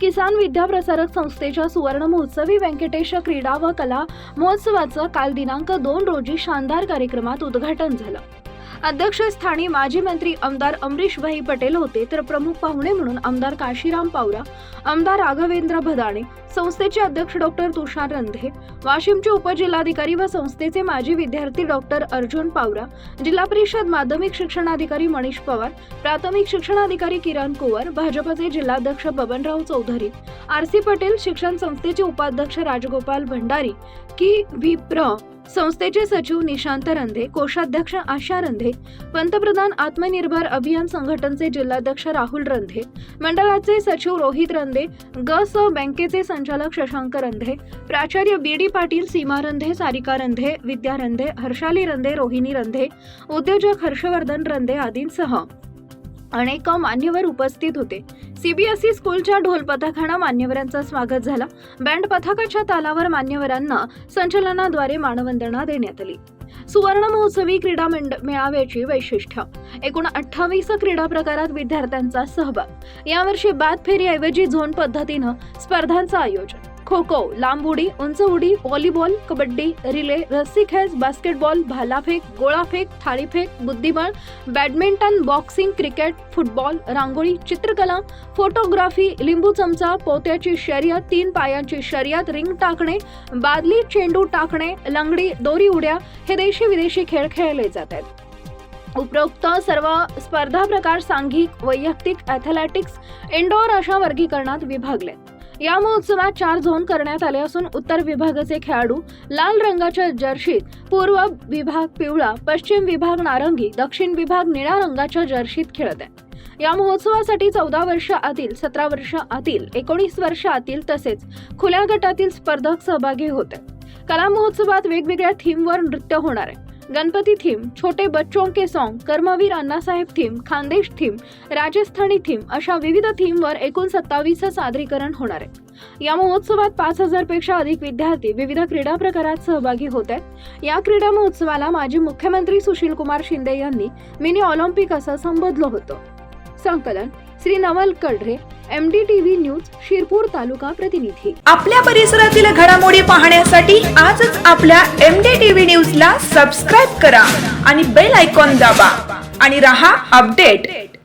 किसान विद्याप्रसारक संस्थेच्या सुवर्ण महोत्सवी व्यंकटेश क्रीडा व कला महोत्सवाचं काल दिनांक दोन रोजी शानदार कार्यक्रमात उद्घाटन झालं. अध्यक्षस्थानी माजी मंत्री आमदार अमरीशभाई पटेल होते तर प्रमुख पाहुणे म्हणून आमदार काशीराम पावरा आमदार राघवेंद्र भदाणे संस्थेचे अध्यक्ष डॉक्टर तुषार रंधे वाशिमचे उपजिल्हाधिकारी व संस्थेचे माजी विद्यार्थी डॉक्टर अर्जुन पावरा जिल्हा परिषद माध्यमिक शिक्षणाधिकारी मनीष पवार प्राथमिक शिक्षणाधिकारी किरण कुवर भाजपचे जिल्हाध्यक्ष बबनराव चौधरी आर सी पटेल शिक्षण संस्थेचे उपाध्यक्ष राजगोपाल भंडारी की व्ही प्र संस्थेचे सचिव निशांत रंधे कोषाध्यक्ष आशा रंधे पंतप्रधान आत्मनिर्भर अभियान संघटनचे जिल्हाध्यक्ष राहुल रंधे मंडळाचे सचिव रोहित रंधे ग स बँकेचे संचालक शशांक रंधे प्राचार्य बी डी पाटील सीमा रंधे सारिका रंधे विद्या रंधे हर्षाली रंधे रोहिणी रंधे उद्योजक हर्षवर्धन रंधे आदींसह अनेक मान्यवर उपस्थित होते. सीबीएसई स्कूलच्या ढोल पथकानं मान्यवरांचं स्वागत झालं. बँड पथकाच्या तालावर मान्यवरांना संचलनाद्वारे मानवंदना देण्यात आली. सुवर्ण महोत्सवी क्रीडा मेळाव्याची वैशिष्ट्य. एकूण अठ्ठावीस क्रीडा प्रकारात विद्यार्थ्यांचा सहभाग. यावर्षी बाद फेरीऐवजी झोन पद्धतीनं स्पर्धांचं आयोजन. खो खो लांब उडी उंच उडी व्हॉलीबॉल कबड्डी रिले रस्सी खेळ बास्केटबॉल भालाफेक गोळाफेक थाळीफेक बुद्धिबळ बॅडमिंटन बॉक्सिंग क्रिकेट फुटबॉल रांगोळी चित्रकला फोटोग्राफी लिंबू चमचा पोत्याची शर्यत तीन पायांची शर्यत रिंग टाकणे बादली चेंडू टाकणे लंगडी दोरी उड्या हे देशी विदेशी खेळ खेळले जात आहेत उपरोक्त सर्व स्पर्धा प्रकार सांघिक वैयक्तिक ॲथलेटिक्स इंडोर अशा वर्गीकरणात विभागले या महोत्सवात चार झोन करण्यात आले असून उत्तर विभागाचे खेळाडू लाल रंगाच्या जर्शीत पूर्व विभाग पिवळा पश्चिम विभाग नारंगी दक्षिण विभाग निळ्या रंगाच्या जर्शीत खेळत आहे. या महोत्सवासाठी चौदा वर्ष आतील सतरा वर्ष आतील एकोणीस वर्ष आतील तसेच खुल्या गटातील स्पर्धक सहभागी होते कला महोत्सवात वेगवेगळ्या थीमवर नृत्य होणार आहे. गणपती थीम छोटे बच्चों के song Karmaveer Annasaheb theme Khandesh theme Rajasthani theme अशा विविध थीमवर एकूण सत्तावीस सादरीकरण होणार आहे. या महोत्सवात पाच हजारपेक्षा अधिक विद्यार्थी विविध क्रीडा प्रकारात सहभागी होत आहेत. या क्रीडा महोत्सवाला माजी मुख्यमंत्री सुशील कुमार शिंदे यांनी मिनी ऑलिम्पिक असं संबोधलं होतं. संकलन Shri Naval Kadhare M D T V news Shirpur taluka प्रतिनिधी. आपल्या परिसरातील घडामोडी पाहण्यासाठी आजच आपल्या एम डी टीव्ही न्यूज ला सबस्क्राईब करा आणि बेल आयकॉन दाबा आणि रहा अपडेट.